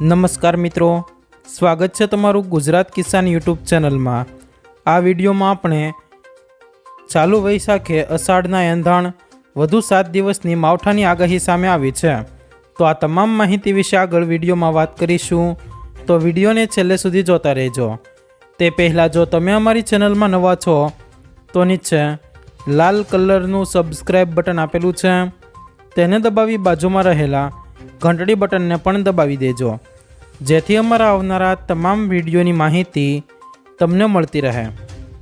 નમસ્કાર મિત્રો. સ્વાગત છે તમારું ગુજરાત કિસાન યુટ્યુબ ચેનલમાં. આ વિડીયોમાં આપણે ચાલુ વૈશાખે અષાઢના એંધાણ, વધુ સાત દિવસની માવઠાની આગાહી સામે આવી છે. તો આ તમામ માહિતી વિશે આગળ વિડીયોમાં વાત કરીશું. તો વિડીયોને છેલ્લે સુધી જોતા રહેજો. તે પહેલાં જો તમે અમારી ચેનલમાં નવા છો, તો નીચે લાલ કલરનું સબસ્ક્રાઈબ બટન આપેલું છે. તેને દબાવી બાજુમાં રહેલા ઘંટડી બટનને પણ દબાવી દેજો. જેથી અમારા આવનારા તમામ વિડીયોની માહિતી તમને મળતી રહે.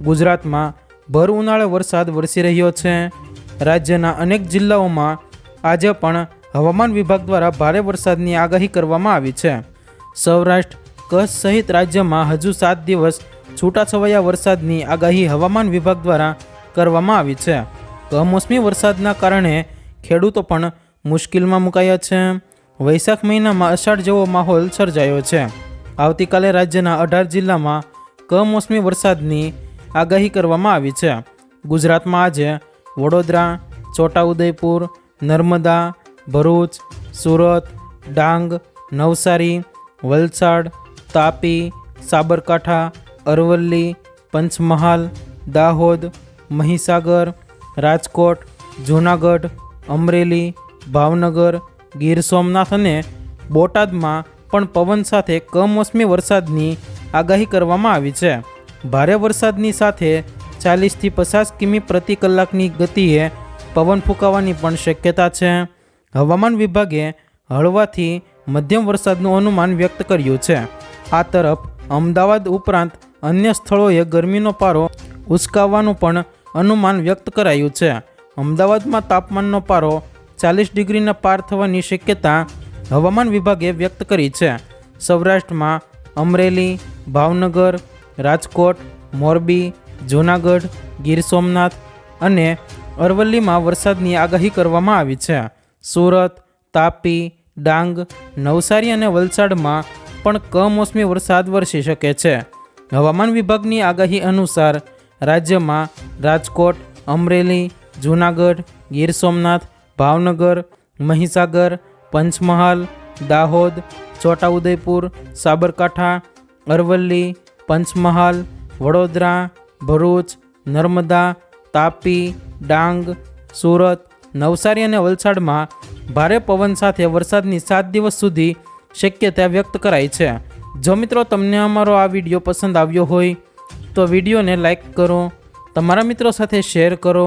ગુજરાતમાં ભર ઉનાળે વરસાદ વરસી રહ્યો છે. રાજ્યના અનેક જિલ્લાઓમાં આજે પણ હવામાન વિભાગ દ્વારા ભારે વરસાદની આગાહી કરવામાં આવી છે. સૌરાષ્ટ્ર, કચ્છ સહિત રાજ્યમાં હજુ સાત દિવસ છૂટાછવાયા વરસાદની આગાહી હવામાન વિભાગ દ્વારા કરવામાં આવી છે. કમોસમી વરસાદના કારણે ખેડૂતો પણ મુશ્કેલમાં મુકાયા છે. વૈશાખ મહિનામાં અષાઢ જેવો માહોલ સર્જાયો છે. આવતીકાલે રાજ્યના અઢાર જિલ્લામાં કમોસમી વરસાદની આગાહી કરવામાં આવી છે. ગુજરાતમાં આજે વડોદરા, છોટાઉદેપુર, નર્મદા, ભરૂચ, સુરત, ડાંગ, નવસારી, વલસાડ, તાપી, સાબરકાંઠા, અરવલ્લી, પંચમહાલ, દાહોદ, મહીસાગર, રાજકોટ, જૂનાગઢ, અમરેલી, ભાવનગર ગીર સોમનાથ અને બોટાદમાં પણ પવન સાથે કમોસમી વરસાદની આગાહી કરવામાં આવી છે. ભારે વરસાદની સાથે ચાલીસથી પચાસ કિમી પ્રતિ કલાકની ગતિએ પવન ફૂંકાવાની પણ શક્યતા છે. હવામાન વિભાગે હળવાથી મધ્યમ વરસાદનું અનુમાન વ્યક્ત કર્યું છે. આ તરફ અમદાવાદ ઉપરાંત અન્ય સ્થળોએ ગરમીનો પારો ઉસકાવવાનું પણ અનુમાન વ્યક્ત કરાયું છે. અમદાવાદમાં તાપમાનનો પારો ચાલીસ ડિગ્રીના પાર થવાની શક્યતા હવામાન વિભાગે વ્યક્ત કરી છે. સૌરાષ્ટ્રમાં અમરેલી, ભાવનગર, રાજકોટ, મોરબી, જૂનાગઢ, ગીર સોમનાથ અને અરવલ્લીમાં વરસાદની આગાહી કરવામાં આવી છે. સુરત, તાપી, ડાંગ, નવસારી અને વલસાડમાં પણ કમોસમી વરસાદ વરસી શકે છે. હવામાન વિભાગની આગાહી અનુસાર રાજ્યમાં રાજકોટ, અમરેલી, જૂનાગઢ, ગીર સોમનાથ ભાવનગર, મહીસાગર, પંચમહાલ, દાહોદ, છોટાઉદેપુર, સાબરકાંઠા, અરવલ્લી, પંચમહાલ, વડોદરા, ભરૂચ, નર્મદા, તાપી, ડાંગ, સુરત, નવસારી અને વલસાડમાં ભારે પવન સાથે વરસાદની સાત દિવસ સુધી શક્યતા વ્યક્ત કરાઈ છે. જો મિત્રો તમને અમારો આ વીડિયો પસંદ આવ્યો હોય, તો વિડીયોને લાઈક કરો, તમારા મિત્રો સાથે શેર કરો